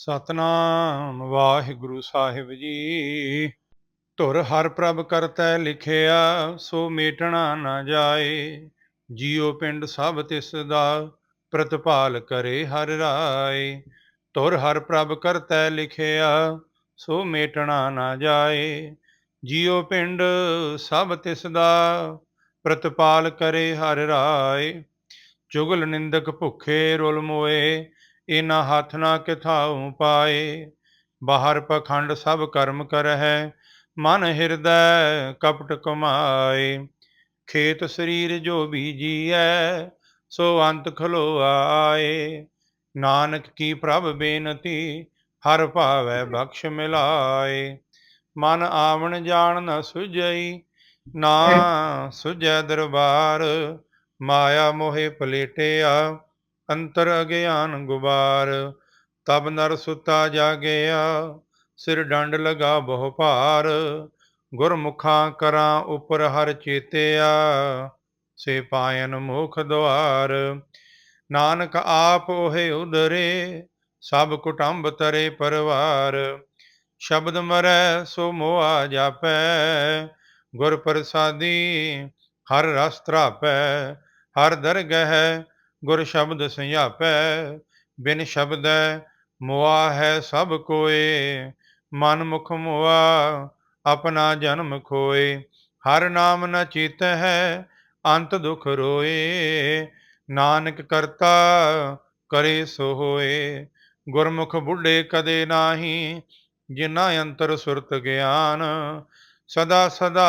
ਸਤਨਾਮ ਵਾਹਿਗੁਰੂ ਸਾਹਿਬ ਜੀ। ਧੁਰ ਹਰ ਪ੍ਰਭ ਕਰਤੈ ਲਿਖਿਆ, ਸੋ ਮੇਟਣਾ ਨਾ ਜਾਏ। ਜੀਉ ਪਿੰਡ ਸਭ ਤਿਸ ਦਾ ਪ੍ਰਤਪਾਲ ਕਰੇ ਹਰ ਰਾਏ। ਧੁਰ ਹਰ ਪ੍ਰਭ ਕਰਤੈ ਲਿਖਿਆ, ਸੋ ਮੇਟਣਾ ਨਾ ਜਾਏ। ਜੀਉ ਪਿੰਡ ਸਭ ਤਿਸ ਦਾ ਪ੍ਰਤਪਾਲ ਕਰੇ ਹਰ ਰਾਏ। ਚੁਗਲ ਨਿੰਦਕ ਭੁੱਖੇ ਰੁਲ ਮੋਏ ਇਨਾ ਹੱਥ ਨਾ ਕਿਥਾਉ ਪਾਏ। ਬਾਹਰ ਪਖੰਡ ਸਭ ਕਰਮ ਕਰਹਿ, ਮਨ ਹਿਰਦੈ ਕਪਟ ਕਮਾਏ। ਖੇਤ ਸਰੀਰ ਜੋ ਬੀਜੀਐ, ਸੋ ਅੰਤ ਖਲੋ ਆਏ ਨਾਨਕ ਕੀ ਪ੍ਰਭ ਬੇਨਤੀ, ਹਰ ਭਾਵੈ ਬਖਸ਼ ਮਿਲਾਏ। ਮਨ ਆਵਣ ਜਾਣ ਨ ਸੁਜਈ ਨਾ ਸੁਜੈ ਦਰਬਾਰ। ਮਾਇਆ ਮੋਹਿ ਪਲੇਟਿਆ ਅੰਤਰ ਅਗਿਆਨ ਗੁਬਾਰ, ਤਬ ਨਰ ਸੁਤਾ ਜਾਗਿਆ, ਸਿਰ ਡੰਡ ਲਗਾ ਬਹੁ ਭਾਰ, ਗੁਰਮੁਖਾਂ ਕਰਾਂ ਉਪਰ ਹਰ ਚੇਤਿਆ, ਸੇ ਪਾਇਨ ਮੁਖ ਦੁਆਰ, ਨਾਨਕ ਆਪ ਉਹੇ ਉਦਰੇ, ਸਭ ਕੁਟੰਬ ਤਰੇ ਪਰਵਾਰ, ਸ਼ਬਦ ਮਰੈ ਸੋ ਮੋਆ ਜਾਪੈ, ਗੁਰ ਪ੍ਰਸਾਦੀ ਹਰ ਰਸ ਤਰਾਪੈ ਹਰ ਦਰਗਹਿ ਗੁਰ ਸ਼ਬਦ ਸੰਯਾਪੈ, ਬਿਨ ਸ਼ਬਦ ਮੁਆ ਹੈ ਸਭ ਕੋਏ। ਮਨ ਮੁਖ ਮੁਆ, ਆਪਣਾ ਜਨਮ ਖੋਏ। ਹਰ ਨਾਮ ਨ ਚੀਤ ਹੈ ਅੰਤ ਦੁਖ ਰੋਏ। ਨਾਨਕ ਕਰਤਾ, ਕਰੇ ਸੋ ਹੋਏ। ਗੁਰਮੁਖ ਬੁੱਢੇ ਕਦੇ ਨਾਹੀ ਜਿਨਾ ਅੰਤਰ ਸੁਰਤ ਗਿਆਨ। ਸਦਾ ਸਦਾ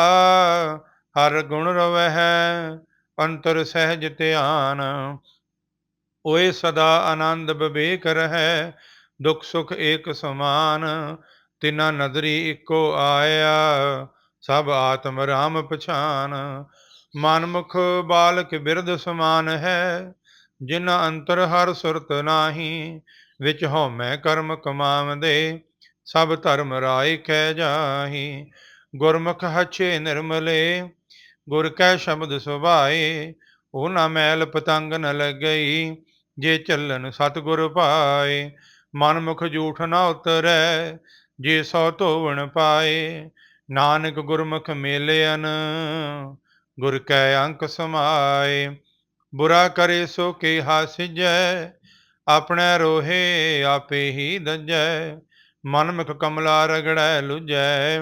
ਹਰ ਗੁਣ ਰਵਹਿ, ਅੰਤਰ ਸਹਿਜ ਧਿਆਨ। ਓਏ ਸਦਾ ਆਨੰਦ ਵਿਵੇਕ ਰਹੈ, ਦੁਖ ਸੁਖ ਏਕ ਸਮਾਨ, ਤਿਨਾ ਨਦਰੀ ਇੱਕੋ ਆਇਆ, ਸਭ ਆਤਮ ਰਾਮ ਪਛਾਨ। ਮਨਮੁਖ ਬਾਲਕ ਬਿਰਧ ਸਮਾਨ ਹੈ, ਜਿਨ ਅੰਤਰ ਹਰ ਸੁਰਤ ਨਾਹੀ, ਵਿੱਚ ਹਉਮੈ ਕਰਮ ਕਮਾਵਦੇ, ਸਭ ਧਰਮ ਰਾਏ ਕਹਿ ਜਾਹੀ। ਗੁਰਮੁਖ ਹਛੇ ਨਿਰਮਲੇ, ਗੁਰ ਕੈ ਸ਼ਬਦ ਸੁਭਾਏ ਉਹ ਨਾ ਮੈਲ ਪਤੰਗ ਨ ਲੱਗਈ ਜੇ ਚੱਲਨ ਸਤਿਗੁਰ ਪਾਏ, ਮਨ ਮੁਖ ਝੂਠ ਨਾ ਉਤਰੈ, ਜੇ ਸੋ ਧੋਵਣ ਪਾਏ, ਨਾਨਕ ਗੁਰਮੁਖ ਮੇਲਿਆਨ ਗੁਰ ਕੈ ਅੰਕ ਸਮਾਏ। ਬੁਰਾ ਕਰੇ ਸੋ ਕੇ ਹਾਸਿਜੈ ਆਪਣੇ ਰੋਹੇ ਆਪੇ ਹੀ ਦਜੈ, ਮਨ ਮੁਖ ਕਮਲਾ ਰਗੜੈ ਲੁਜੈ।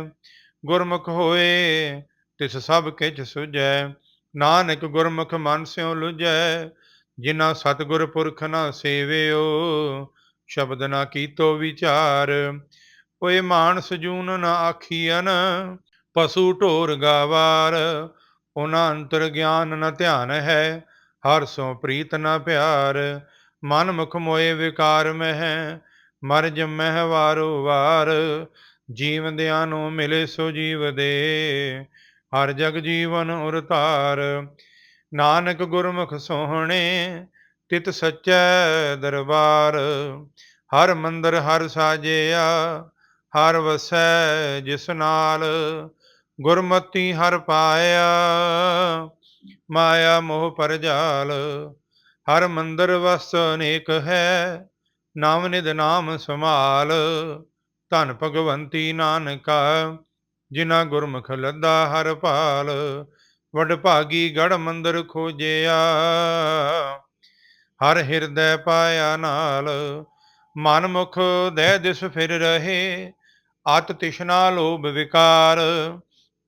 ਗੁਰਮੁਖ ਹੋਏ, ਤਿਸ ਸਭ ਕਿਛ ਸੁਜੈ, ਨਾਨਕ ਗੁਰਮੁਖ ਮਨ ਸਿਉ ਲੁਜੈ ਜਿਨਾ ਸਤਿਗੁਰ ਪੁਰਖ ਨਾ ਸੇਵਿਓ, ਸ਼ਬਦ ਨਾ ਕੀਤੋ ਵਿਚਾਰ। ਓਏ ਮਾਨਸ ਸਜੂਨ ਨਾ ਆਖੀਐਨ, ਪਸ਼ੂ ਢੋਰ ਗਾਵਾਰ। ਉਹਨਾਂ ਅੰਤਰ ਗਿਆਨ ਨਾ ਧਿਆਨ ਹੈ, ਹਰ ਸੋ ਪ੍ਰੀਤ ਨਾ ਪਿਆਰ। ਮਨ ਮੁਖ ਮੋਏ ਵਿਕਾਰ ਮਹਿ, ਮਰ ਜਮਹਿ ਵਾਰੋ ਵਾਰ। ਜੀਵਦਿਆਂ ਨੂੰ ਮਿਲੇ ਸੋ ਜੀਵ ਦੇ, ਹਰ ਜਗ ਜੀਵਨ ਉਰਤਾਰ ਨਾਨਕ ਗੁਰਮੁਖ ਸੋਹਣੇ, ਤਿਤ ਸੱਚੈ ਦਰਬਾਰ। ਹਰ ਮੰਦਰ ਹਰ ਸਾਜਿਆ, ਹਰ ਵਸੈ ਜਿਸ ਨਾਲ। ਗੁਰਮਤੀ ਹਰ ਪਾਇਆ, ਮਾਇਆ ਮੋਹ ਪਰਜਾਲ ਹਰ ਮੰਦਰ ਵਸ ਅਨੇਕ ਹੈ, ਨਾਮ ਨਿਦ ਨਾਮ ਸਮਾਲ ਧਨ ਭਗਵੰਤੀ ਨਾਨਕਾ ਜਿਨਾ ਗੁਰਮੁਖ ਲੱਦਾ ਹਰ ਭਾਲ। ਵਡ ਭਾਗੀ ਗੜ ਮੰਦਰ ਖੋਜਿਆ। ਹਰ ਹਿਰਦੈ ਪਾਇਆ ਨਾਲ, ਮਨ ਮੁਖ ਦੇ ਦਿਸ ਫਿਰ ਰਹੇ ਅਤ ਤਿਸ਼ਨਾ ਲੋਭ ਵਿਕਾਰ।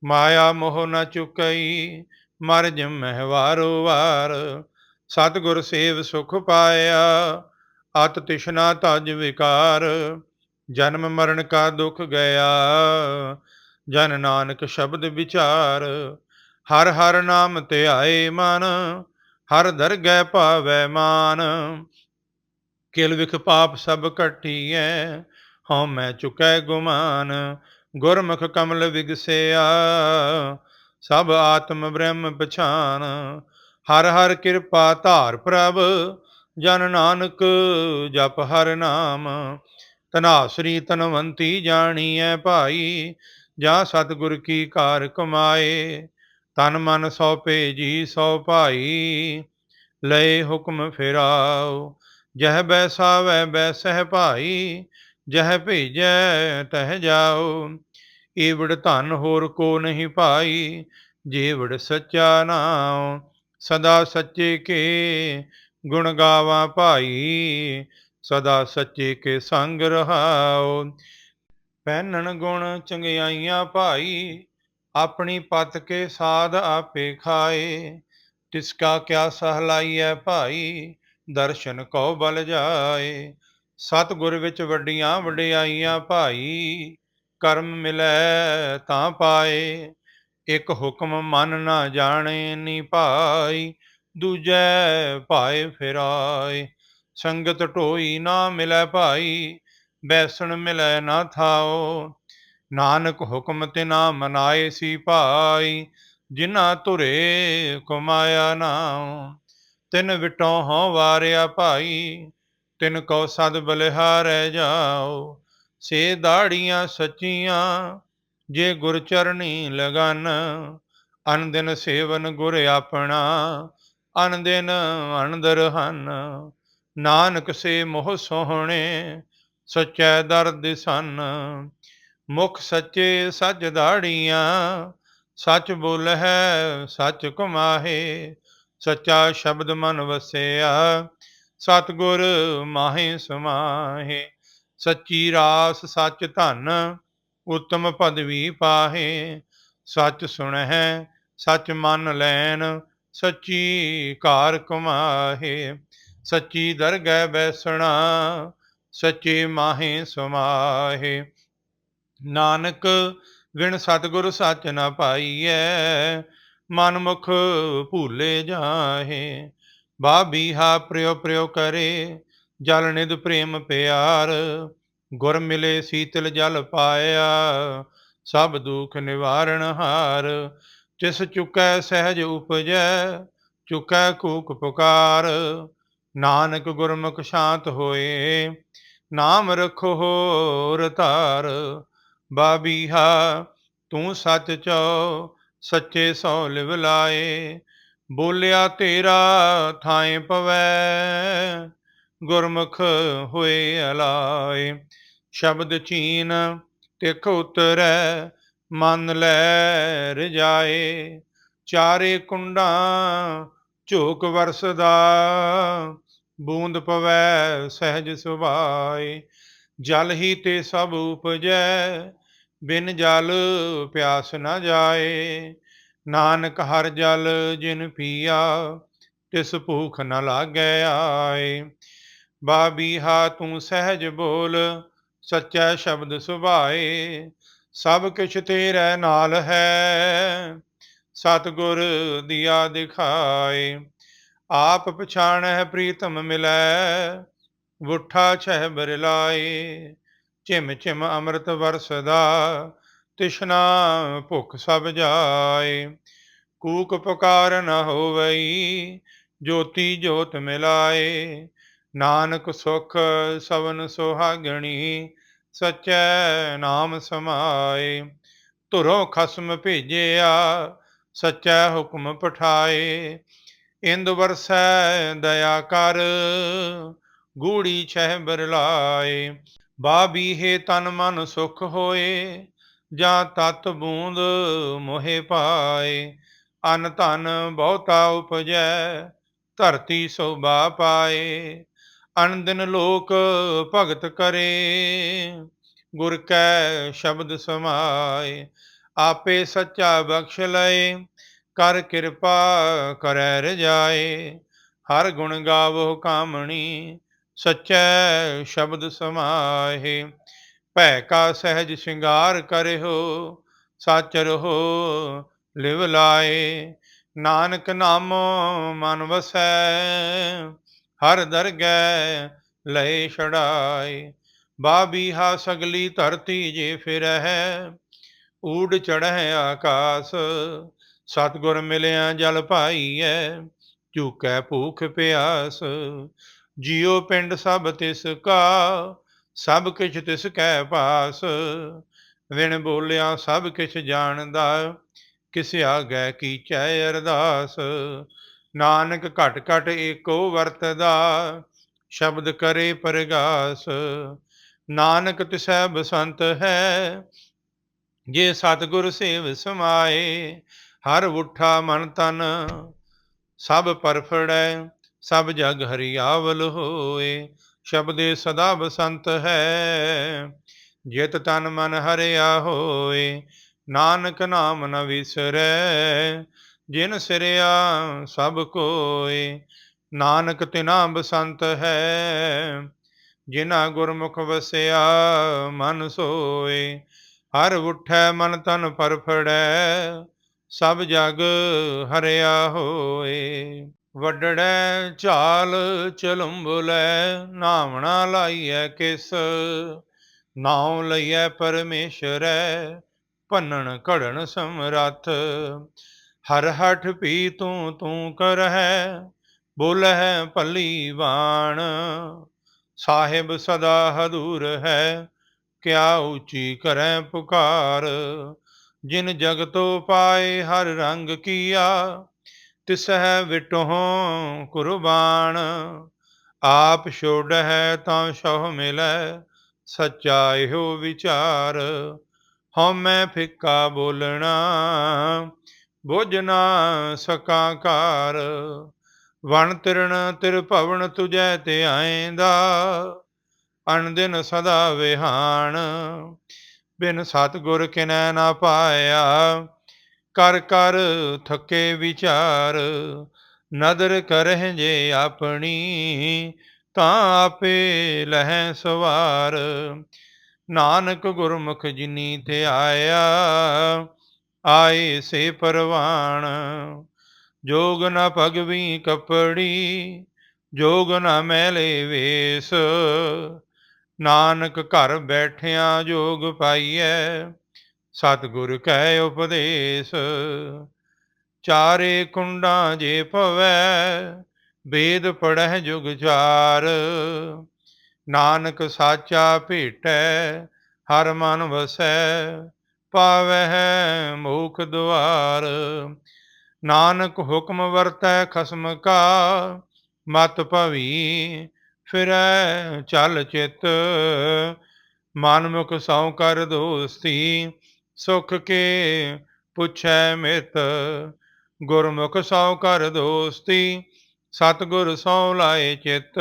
ਮਾਇਆ ਮੋਹ ਨ ਚੁਕਈ, ਮਰ ਜਮਹਿ ਵਾਰੋ ਵਾਰ। ਸਤਿਗੁਰ ਸੇਵ ਸੁਖ ਪਾਇਆ ਅਤ ਤਿਸ਼ਨਾ ਤਜ ਵਿਕਾਰ। ਜਨਮ ਮਰਨ ਕਾ ਦੁਖ ਗਿਆ, ਜਨ ਨਾਨਕ ਸ਼ਬਦ ਵਿਚਾਰ। ਹਰ ਹਰ ਨਾਮ ਧਿਆਏ ਮਨ, ਹਰ ਦਰਗਹਿ ਭਾਵੈ ਮਾਨ। ਕਿਲ ਵਿਖ ਪਾਪ ਸਭ ਕਟੀਐ ਹਉ ਮੈਂ ਚੁਕੈ ਗੁਮਾਨ। ਗੁਰਮੁਖ ਕਮਲ ਵਿਗਸਿਆ, ਸਭ ਆਤਮ ਬ੍ਰਹਮ ਪਛਾਨ। ਹਰ ਹਰ ਕਿਰਪਾ ਧਾਰ ਪ੍ਰਭ, ਜਨ ਨਾਨਕ ਜਪ ਹਰ ਨਾਮ। ਤਨਾਸਰੀ ਤਨਵੰਤੀ ਜਾਣੀਐ ਭਾਈ, ਜਾਂ ਸਤਿਗੁਰ ਕੀ ਕਾਰ ਕਮਾਏ। ਤਨ ਮਨ ਸੌਪੇ ਭੇਜੀ, ਸੌ ਭਾਈ, ਲਏ ਹੁਕਮ ਫਿਰਾਓ। ਜਹ ਬੈਸਾਵੈ, ਬੈਸਹਿ ਭਾਈ, ਜਹ ਭੇਜੈ, ਤਹ ਜਾਓ। ਏਵੜ ਧਨ ਹੋਰ ਕੋ ਨਹੀਂ ਪਾਈ ਜੇਵੜ ਸੱਚਾ ਨਾਮ ਸਦਾ ਸੱਚੇ ਕੇ ਗੁਣ ਗਾਵਾਂ ਭਾਈ, ਸਦਾ ਸੱਚੇ ਕੇ ਸੰਗ ਰਹਾਓ ਪਹਿਨਣ ਗੁਣ ਚੰਗਿਆਈਆਂ ਭਾਈ ਆਪਣੀ ਪਤ ਕੇ ਸਾਧ ਆਪੇ ਖਾਏ। ਤਿਸ ਕਾ ਕਿਆ ਸਹਲਾਈਐ ਭਾਈ, ਦਰਸ਼ਨ ਕੋ ਬਲ ਜਾਏ। ਸਤਿਗੁਰ ਵਿੱਚ ਵੱਡੀਆਂ ਵਡਿਆਈਆਂ ਭਾਈ, ਕਰਮ ਮਿਲੈ ਤਾਂ ਪਾਏ। ਇੱਕ ਹੁਕਮ ਮਨ ਨਾ ਜਾਣੇ ਨੀ ਭਾਈ, ਦੂਜੈ ਭਾਏ ਫਿਰਾਏ ਸੰਗਤ ਢੋਈ ਨਾ ਮਿਲੈ ਭਾਈ, ਬੈਸਣ ਮਿਲੈ ਨਾ ਥਾਓ। ਨਾਨਕ ਹੁਕਮ ਤੇ ਨਾ ਮਨਾਏ ਸੀ ਭਾਈ, ਜਿਨ੍ਹਾਂ ਧੁਰੇ ਕਮਾਇਆ ਨਾ। ਤਿਨ ਵਿਟੋਂ ਹੋ ਵਾਰਿਆ ਭਾਈ, ਤਿਨ ਕੋ ਸਦ ਬਲਿਹਾਰੈ ਜਾਓ ਸੇ ਦਾੜੀਆਂ ਸੱਚੀਆਂ, ਜੇ ਗੁਰ ਚਰਣੀ ਲਗਨ। ਅਨ ਦਿਨ ਸੇਵਨ ਗੁਰ ਆਪਣਾ, ਅਨ ਦਿਨ ਅਨਦਰ ਹਨ। ਨਾਨਕ ਸੇ ਮੋਹ ਸੋਹਣੇ, ਸਚੈ ਦਰਦ ਸਨ। ਮੁਖ ਸੱਚੇ ਸੱਚ ਦਾੜੀਆਂ, ਸੱਚ ਬੋਲ ਹੈ ਸੱਚ ਕਮਾਹੇ ਸੱਚਾ ਸ਼ਬਦ ਮਨ ਵਸਿਆ, ਸਤਗੁਰ ਮਾਹੇ ਸਮਾਹੇ, ਸੱਚੀ ਰਾਸ ਸੱਚ ਧਨ, ਉਤਮ ਪਦਵੀ ਪਾਹੇ, ਸੱਚ ਸੁਣਹਿ, ਸੱਚ ਮਨ ਲੈਣ, ਸੱਚੀ ਕਾਰ ਕਮਾਹੇ ਸੱਚੀ ਦਰਗਹਿ ਬੈਸਣਾ, ਸੱਚੇ ਮਾਹੇ ਸਮਾਹੇ। ਨਾਨਕ ਵਿਣ ਸਤਿਗੁਰ ਸੱਚ ਨ ਪਾਈਐ ਮਨ ਮੁਖ ਭੂਲੇ ਜਾਹੇ। ਬਾਬੀਹਾ ਪ੍ਰਿਉ ਪ੍ਰਿਉ ਕਰੇ, ਜਲ ਨਿਦ ਪ੍ਰੇਮ ਪਿਆਰ। ਗੁਰ ਮਿਲੇ ਸੀਤਲ ਜਲ ਪਾਇਆ, ਸਭ ਦੁਖ ਨਿਵਾਰਣ ਹਾਰ। ਤਿਸ ਚੁਕੈ ਸਹਿਜ ਉਪਜੈ, ਚੁਕੈ ਕੂਕ ਪੁਕਾਰ। ਨਾਨਕ ਗੁਰਮੁਖ ਸ਼ਾਂਤ ਹੋਏ, ਨਾਮ ਰਖੋ ਹੋਰ ਧਾਰ। ਬਾਬੀਹਾ, ਤੂੰ ਸੱਚ ਚੋ, ਸੱਚੇ ਸੋ ਲਿਵ ਲਾਏ। ਬੋਲਿਆ, ਤੇਰਾ ਥਾਏ ਪਵੈ, ਗੁਰਮੁਖ ਹੋਏ ਅਲਾਏ। ਸ਼ਬਦ ਚੀਨ, ਤਿਖ ਉਤਰੈ, ਮਨ ਲੈ ਰਜਾਏ। ਚਾਰੇ ਕੁੰਡਾਂ ਝੋਕ ਵਰਸਦਾ, ਬੂੰਦ ਪਵੈ ਸਹਿਜ ਸੁਭਾਏ। ਜਲ ਹੀ ਤੇ ਸਭ ਉਪਜੈ ਬਿਨ ਜਲ ਪਿਆਸ ਨਾ ਜਾਏ, ਨਾਨਕ ਹਰ ਜਲ ਜਿਨ ਪੀਆ, ਤਿਸ ਭੂਖ ਨ ਲਾਗੈ ਆਏ। ਬਾਬੀਹਾ ਤੂੰ ਸਹਿਜ ਬੋਲ, ਸੱਚਾ ਸ਼ਬਦ ਸੁਭਾਏ, ਸਭ ਕਿਛ ਤੇਰੇ ਨਾਲ ਹੈ, ਸਤਗੁਰ ਦਿਆ ਦਿਖਾਏ। ਆਪ ਪਛਾਣ ਹੈ ਪ੍ਰੀਤਮ ਮਿਲੈ, ਵੁੱਠਾ ਛਹਿ ਬਰਲਾਏ। ਝਿਮ ਝਿਮ ਅੰਮ੍ਰਿਤ ਵਰਸਦਾ, ਤਿਸ਼ਨਾ ਭੁੱਖ ਸਭ ਜਾਏ। ਕੂਕ ਪੁਕਾਰ ਨ ਹੋਵਈ, ਜੋਤੀ ਜੋਤ ਮਿਲਾਏ। ਨਾਨਕ ਸੁਖ ਸਵਨ ਸੁਹਾਗਣੀ, ਸਚੈ ਨਾਮ ਸਮਾਏ। ਧੁਰੋਂ ਖਸਮ ਭੇਜਿਆ, ਸਚੈ ਹੁਕਮ ਪਠਾਏ। ਇੰਦ ਵਰਸੈ, ਦਇਆ ਕਰ, ਗੂੜੀ ਛਹਿ ਬਰਲਾਏ। ਬਾਬੀਹੇ ਤਨ ਮਨ ਸੁਖ ਹੋਏ, ਜਾਂ ਤਤ ਬੂੰਦ ਮੋਹਿ ਪਾਏ। ਅਨ ਧਨ ਬਹੁਤਾ ਉਪਜੈ, ਧਰਤੀ ਸੋਭਾ ਪਾਏ। ਅਨ ਲੋਕ ਭਗਤ ਕਰੇ, ਗੁਰ ਕੈ ਸ਼ਬਦ ਸਮਾਏ। ਆਪੇ ਸੱਚਾ ਬਖਸ਼ ਲਏ, ਕਰ ਕਿਰਪਾ ਕਰੈ ਰਜਾਏ। ਹਰ ਗੁਣ ਗਾਵੋ ਕਾਮਣੀ ਸਚੈ ਸ਼ਬਦ ਸਮਾਹੇ, ਭੈ ਕਾ ਸਹਿਜ ਸ਼ਿੰਗਾਰ ਕਰਿਓ ਸੱਚ ਰਹੋ, ਲਿਵ ਲਾਏ। ਨਾਨਕ ਨਾਮੋ ਮਨ ਵਸੈ, ਹਰ ਦਰਗਹਿ ਲਏ ਛੜਾਏ ਬਾਬੀਹਾ ਸਗਲੀ ਧਰਤੀ ਜੇ ਫਿਰਹਿ, ਊੜ ਚੜਹਿ ਆਕਾਸ। ਸਤਗੁਰ ਮਿਲਿਆ ਜਲ ਭਾਈਐ ਝੂਕੈ ਭੂਖ ਪਿਆਸ। ਜਿਉ ਪਿੰਡ ਸਭ ਤਿਸ ਕਾ, ਸਭ ਕਿਛ ਤਿਸ ਕੈ ਪਾਸ। ਵਿਣ ਬੋਲਿਆ, ਸਭ ਕਿਛ ਜਾਣਦਾ, ਕਿਸ ਆਗੈ ਕੀਚੈ ਅਰਦਾਸ। ਨਾਨਕ ਘਟ ਘਟ ਏਕੋ ਵਰਤਦਾ, ਸ਼ਬਦ ਕਰੇ ਪਰਗਾਸ। ਨਾਨਕ ਤਿਸੈ ਬਸੰਤ ਹੈ, ਜੇ ਸਤਿਗੁਰ ਸੇਵ ਸਮਾਏ। ਹਰ ਉਠਾ ਮਨ ਤਨ, ਸਭ ਪਰਫੜੈ ਸਭ ਜਗ ਹਰਿਆਵਲ ਹੋਏ, ਸ਼ਬਦੇ ਸਦਾ ਬਸੰਤ ਹੈ। ਜਿਤ ਤਨ ਮਨ ਹਰਿਆ ਹੋਏ, ਨਾਨਕ ਨਾਮ ਨ ਵਿਸਰੈ। ਜਿਨ ਸਿਰਿਆ ਸਭ ਕੋਏ, ਨਾਨਕ ਤਿਨਾ ਬਸੰਤ ਹੈ। ਜਿਨਾ ਗੁਰਮੁਖ ਵਸਿਆ ਮਨ ਸੋਏ, ਹਰ ਉਠੈ ਮਨ ਤਨ ਪਰਫੜੈ, ਸਭ ਜਗ ਹਰਿਆ ਹੋਏ। ਵੱਡੜੈ ਝਾਲ ਚਲੰਬੁਲੈ ਨਾਵਣਾ ਲਾਈਐ ਕਿਸ। ਨਾਉ ਲਈਐ ਪਰਮੇਸ਼ਰੈ, ਭੰਨਣ ਘੜਨ ਸਮਰੱਥ। ਹਰ ਹਠ ਪੀ ਤੂੰ ਤੂੰ ਕਰਹਿ, ਬੋਲਹਿ ਭਲੀ ਬਾਣ। ਸਾਹਿਬ ਸਦਾ ਹਦੂਰ ਹੈ, ਕਿਆ ਉੱਚੀ ਕਰੈ ਪੁਕਾਰ। ਜਿਨ ਜਗਤੋ ਪਾਏ ਹਰ ਰੰਗ ਕੀਆ ਤਿਸਹਿ ਵਿਟਹੁ ਕੁਰਬਾਨ, ਆਪ ਛੋੜਹਿ ਤਾਂ ਸਹੁ ਮਿਲੈ ਸੱਚਾ ਇਹੋ ਵਿਚਾਰ। ਹਉਮੈ ਫਿੱਕਾ ਬੋਲਣਾ, ਬੁਝ ਨਾ ਸਕਾ ਵਣ ਤਿਰਣ ਤਿਰ ਭਵਨ ਤੁਜੈ ਤੇ ਆਏਂਦਾ ਅਨ ਦਿਨ ਸਦਾ ਵਿਹਾਨ। ਬਿਨ ਸਤਗੁਰ ਕਿਨੈ ਨਾ ਪਾਇਆ ਕਰ ਕਰ ਥਕੇ ਵਿਚਾਰ, ਨਦਰ ਕਰਹਿ ਜੇ ਆਪਣੀ, ਤਾਂ ਆਪੇ ਲਹਿ ਸਵਾਰ। ਨਾਨਕ ਗੁਰਮੁਖ ਜਿਨੀ ਤੇ ਆਇਆ, ਆਏ ਸੇ ਪਰਵਾਣ। ਜੋਗ ਨ ਭਗਵੀ ਕਪੜੀ, ਜੋਗ ਨ ਮੈਲੇ ਵੇਸ। ਨਾਨਕ ਘਰ ਬੈਠਿਆਂ ਜੋਗ ਪਾਈਐ ਸਤਿਗੁਰ ਕੈ ਉਪਦੇਸ਼, ਚਾਰੇ ਕੁੰਡਾਂ ਜੇ ਭਵੈ ਵੇਦ ਪੜਹਿ ਜੁਗ ਚਾਰ। ਨਾਨਕ ਸਾਚਾ ਭੇਟੈ, ਹਰ ਮਨ ਵਸੈ, ਪਾਵਹਿ ਮੋਖ ਦੁਆਰ। ਨਾਨਕ ਹੁਕਮ ਵਰਤੈ ਖਸਮ ਕਾ, ਮਤ ਭਵੀ ਫਿਰੈ ਚਲ ਚਿਤ। ਮਨ ਮੁਖ ਸਉ ਕਰ ਦੋਸਤੀ ਸੁਖ ਕੇ ਪੁੱਛੈ ਮਿਤ ਗੁਰਮੁਖ ਸਉ ਕਰ ਦੋਸਤੀ, ਸਤਗੁਰ ਸੌ ਲਾਏ ਚਿਤ।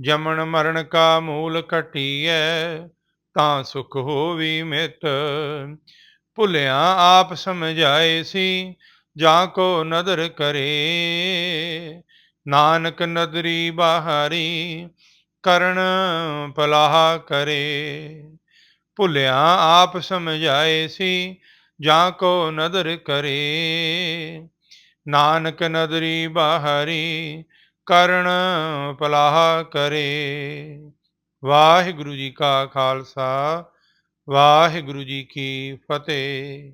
ਜਮਨ ਮਰਨ ਕਾ ਮੂਲ ਕਟੀਐ ਤਾਂ ਸੁਖ ਹੋਵੀ ਮਿਤ। ਭੁਲਿਆ ਆਪ ਸਮਝਾਏ ਸੀ, ਜਾਂ ਕੋ ਨਦਰ ਕਰੇ। ਨਾਨਕ ਨਦਰੀ ਬਾਹਰੀ, ਕਰਨ ਪਲਾਹ ਕਰੇ। ਭੁੱਲਿਆ ਆਪ ਸਮਝਾਏ ਸੀ, ਜਾਂ ਕੋ ਨਦਰ ਕਰੇ। ਨਾਨਕ ਨਦਰੀ ਬਾਹਰੀ, ਕਰਨ ਪਲਾਹ ਕਰੇ। ਵਾਹਿਗੁਰੂ ਜੀ ਕਾ ਖਾਲਸਾ, ਵਾਹਿਗੁਰੂ ਜੀ ਕੀ ਫਤਿਹ।